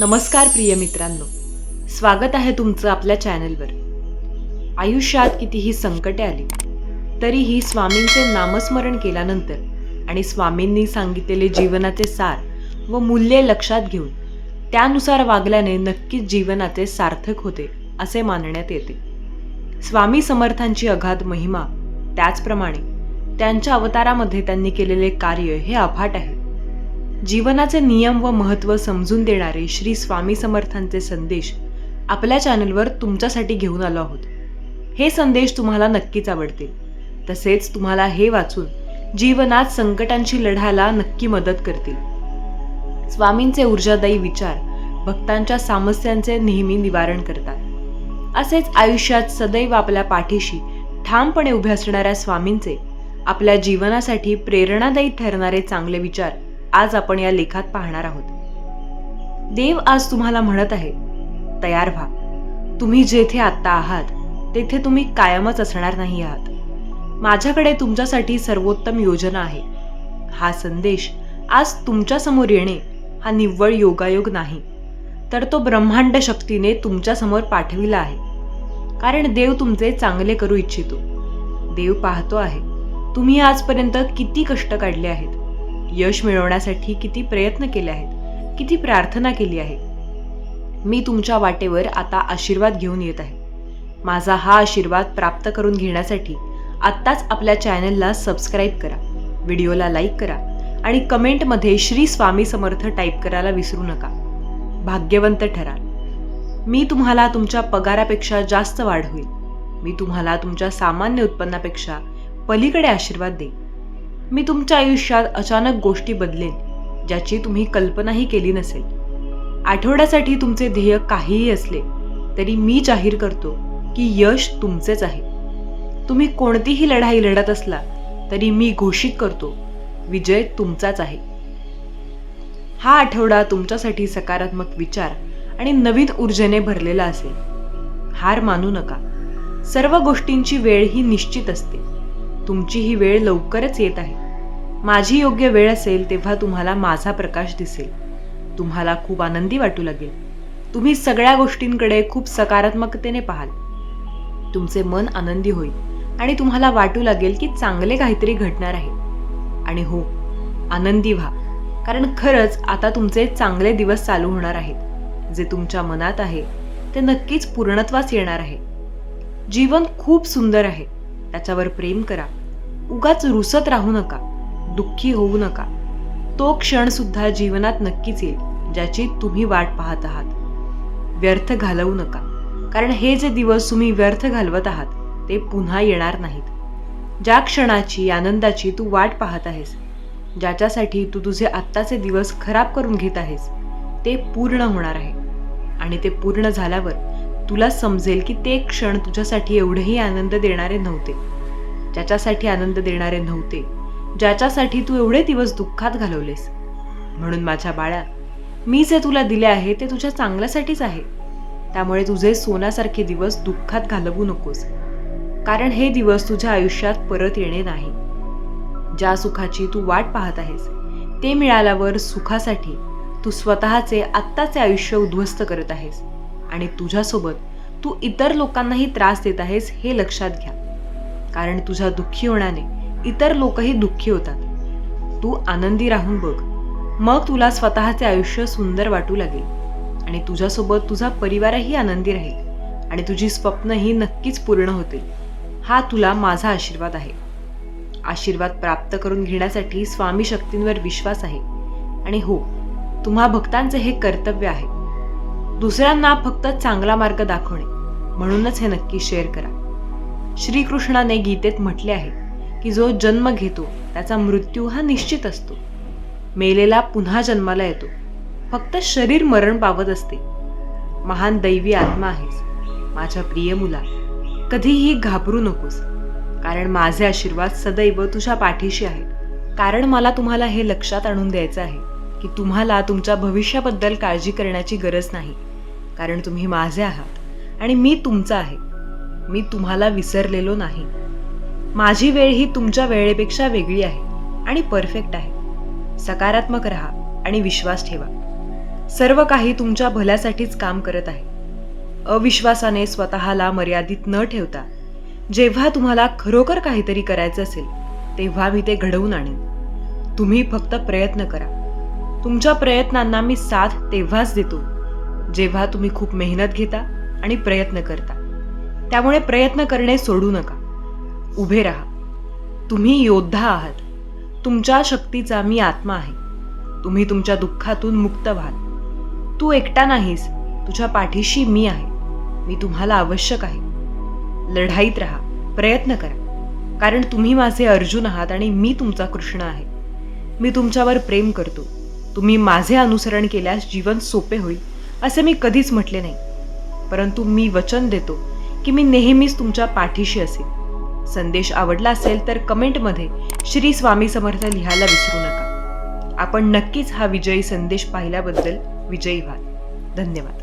नमस्कार प्रिय मित्रांनो. स्वागत आहे तुमचं आपल्या चॅनलवर. आयुष्यात कितीही संकटे आली तरीही स्वामींचे नामस्मरण केल्यानंतर आणि स्वामींनी सांगितलेले जीवनाचे सार व मूल्ये लक्षात घेऊन त्यानुसार वागल्याने नक्कीच जीवनाचे सार्थक होते असे मानण्यात येते. स्वामी समर्थांची अगाध महिमा त्याचप्रमाणे त्यांच्या अवतारामध्ये त्यांनी केलेले कार्य हे अफाट आहे. जीवनाचे नियम व महत्त्व समजून देणारे श्री स्वामी समर्थांचे संदेश आपल्या चॅनलवर तुमच्यासाठी घेऊन आलो आहोत. हे संदेश तुम्हाला नक्कीच आवडतील. तसेच तुम्हाला हे वाचून जीवनात संकटांशी लढायला नक्की मदत करतील. स्वामींचे ऊर्जादायी विचार भक्तांच्या समस्यांचे नेहमी निवारण करतात. असेच आयुष्यात सदैव आपल्या पाठीशी ठामपणे उभे असणाऱ्या स्वामींचे आपल्या जीवनासाठी प्रेरणादायी ठरणारे चांगले विचार आज आपण या लेखात पाहणार आहोत. देव आज तुम्हाला म्हणत आहे तयार व्हा. तुम्ही जेथे आत्ता आहात तेथे तुम्ही कायमच असणार नाही आहात. माझ्याकडे तुमच्यासाठी सर्वोत्तम योजना आहे. हा संदेश आज तुमच्यासमोर येणे हा निव्वळ योगायोग नाही तर तो ब्रह्मांड शक्तीने तुमच्यासमोर पाठविला आहे. कारण देव तुमचे चांगले करू इच्छितो. देव पाहतो आहे तुम्ही आजपर्यंत किती कष्ट काढले आहेत. यश मिळवण्यासाठी किती प्रयत्न केले आहेत किती प्रार्थना केली आहे. मी तुमच्या वाटेवर आता आशीर्वाद घेऊन येत आहे. माझा हा आशीर्वाद प्राप्त करून घेण्यासाठी आत्ताच आपल्या चॅनलला सबस्क्राईब करा व्हिडिओला लाईक करा आणि कमेंटमध्ये श्री स्वामी समर्थ टाईप करायला विसरू नका. भाग्यवंत ठराल मी तुम्हाला तुमच्या पगारापेक्षा जास्त वाढ होईल. मी तुम्हाला तुमच्या सामान्य उत्पन्नापेक्षा पलीकडे आशीर्वाद देईन. मी तुमच्या आयुष्यात अचानक गोष्टी बदलेन ज्याची तुम्ही कल्पनाही केली नसेल. आठवड्यासाठी तुमचे ध्येय काहीही असले तरी मी जाहीर करतो की यश तुमचेच आहे. तुम्ही कोणतीही लढाई लढत असला तरी मी घोषित करतो विजय तुमचाच आहे. हा आठवडा तुमच्यासाठी सकारात्मक विचार आणि नवीन ऊर्जेने भरलेला असेल. हार मानू नका. सर्व गोष्टींची वेळ ही निश्चित असते. तुमची ही वेळ लवकरच येत आहे. माझी योग्य वेळ असेल तेव्हा तुम्हाला माझा प्रकाश दिसेल. तुम्हाला खूप आनंदी वाटू लागेल. तुम्ही सगळ्या गोष्टींकडे खूप सकारात्मकतेने पाहाल. तुमचे मन आनंदी होईल आणि तुम्हाला वाटू लागेल की चांगले काहीतरी घडणार आहे. आणि हो आनंदी व्हा कारण खरंच आता तुमचे चांगले दिवस चालू होणार आहेत. जे तुमच्या मनात आहे ते नक्कीच पूर्णत्वास येणार आहे. जीवन खूप सुंदर आहे. त्याच्यावर प्रेम करा. उगाच रुसत राहू नका दुःखी होऊ नका. तो क्षण सुद्धा जीवनात नक्कीच येईल ज्याची तुम्ही वाट पाहत आहात. व्यर्थ घालवू नका कारण हे जे दिवस तुम्ही व्यर्थ घालवत आहात ते पुन्हा येणार नाहीत. ज्या क्षणाची आनंदाची तू वाट पाहत आहेस ज्याच्यासाठी तू तुझे आत्ताचे दिवस खराब करून घेत आहेस ते पूर्ण होणार आहे. आणि ते पूर्ण झाल्यावर तुला समजेल की ते क्षण तुझ्यासाठी एवढेही आनंद देणारे नव्हते. ज्याच्यासाठी आनंद देणारे नव्हते ज्याच्यासाठी तू एवढे दिवस दुःखात घालवलेस. म्हणून माझ्या बाळा मी जे तुला दिले आहे ते तुझ्या चांगल्यासाठीच आहे. त्यामुळे तुझे सोन्यासारखे दिवस दुःखात घालवू नकोस. कारण हे दिवस तुझ्या आयुष्यात परत येणे नाही. ज्या सुखाची तू वाट पाहत आहेस ते मिळाल्यावर सुखासाठी तू स्वतःचे आत्ताचे आयुष्य उद्ध्वस्त करत आहेस. आणि तुझ्यासोबत तू इतर लोकांनाही त्रास देत आहेस हे लक्षात घ्या. कारण तुझ्या दुःखी होण्याने इतर लोकही दुःखी होतात. तू आनंदी राहून बघ. मग तुला स्वतःचे आयुष्य सुंदर वाटू लागेल. आणि तुझ्यासोबत तुझा परिवारही आनंदी राहील. आणि तुझी स्वप्नही नक्कीच पूर्ण होतील. हा तुला माझा आशीर्वाद आहे. आशीर्वाद प्राप्त करून घेण्यासाठी स्वामी शक्तींवर विश्वास आहे. आणि हो तुम्हा भक्तांचे हे कर्तव्य आहे. दुसऱ्यांना फक्त चांगला मार्ग दाखवणे. म्हणूनच हे नक्की शेअर करा. श्रीकृष्णाने गीतेत म्हटले आहे की जो जन्म घेतो त्याचा मृत्यू हा निश्चित असतो. मेलेला पुन्हा जन्माला येतो. फक्त शरीर मरण पावत असते. महान दैवी आत्मा आहेस. माझ्या प्रिय मुला कधीही घाबरू नकोस. कारण माझे आशीर्वाद सदैव तुझ्या पाठीशी आहेत. कारण मला तुम्हाला हे लक्षात आणून द्यायचं आहे की तुम्हाला तुमच्या भविष्याबद्दल काळजी करण्याची गरज नाही. कारण तुम्ही माझे आहात आणि मी तुमचा आहे. मी तुम्हाला विसरलेलो नाही. माझी वेळ ही तुमच्या वेळेपेक्षा वेगळी आहे आणि परफेक्ट आहे. सकारात्मक राहा आणि विश्वास ठेवा. सर्व काही तुमच्या भल्यासाठीच काम करत आहे. अविश्वासाने स्वतःला मर्यादित न ठेवता जेव्हा तुम्हाला खरोखर काहीतरी करायचं असेल तेव्हा मी ते घडवून आणेन. तुम्ही फक्त प्रयत्न करा. तुमच्या प्रयत्नांना मी साथ तेव्हाच देतो जेव्हा तुम्ही खूप मेहनत घेता आणि प्रयत्न करता. त्यामुळे प्रयत्न करणे सोडू नका. उभे राहा. तुम्ही योद्धा आहात. तुमच्या शक्तीचा मी आत्मा आहे. तुम्ही तुमच्या दुःखातून मुक्त व्हाल. तू एकटा नाहीस. तुझ्या पाठीशी मी आहे. मी तुम्हाला आवश्यक आहे. लढाईत राहा. प्रयत्न करा. कारण तुम्ही माझे अर्जुन आहात आणि मी तुमचा कृष्ण आहे. मी तुमच्यावर प्रेम करतो. तुम्ही माझे अनुसरण केल्यास जीवन सोपे होईल असे मी कधीच म्हटले नाही. परंतु मी वचन देतो. की मी नेहमीच तुमच्या पाठीशी असेल संदेश आवडला असेल तर कमेंटमध्ये श्री स्वामी समर्थ लिहायला विसरू नका. आपण नक्कीच हा विजयी संदेश पाहिल्याबद्दल विजयी व्हाल धन्यवाद.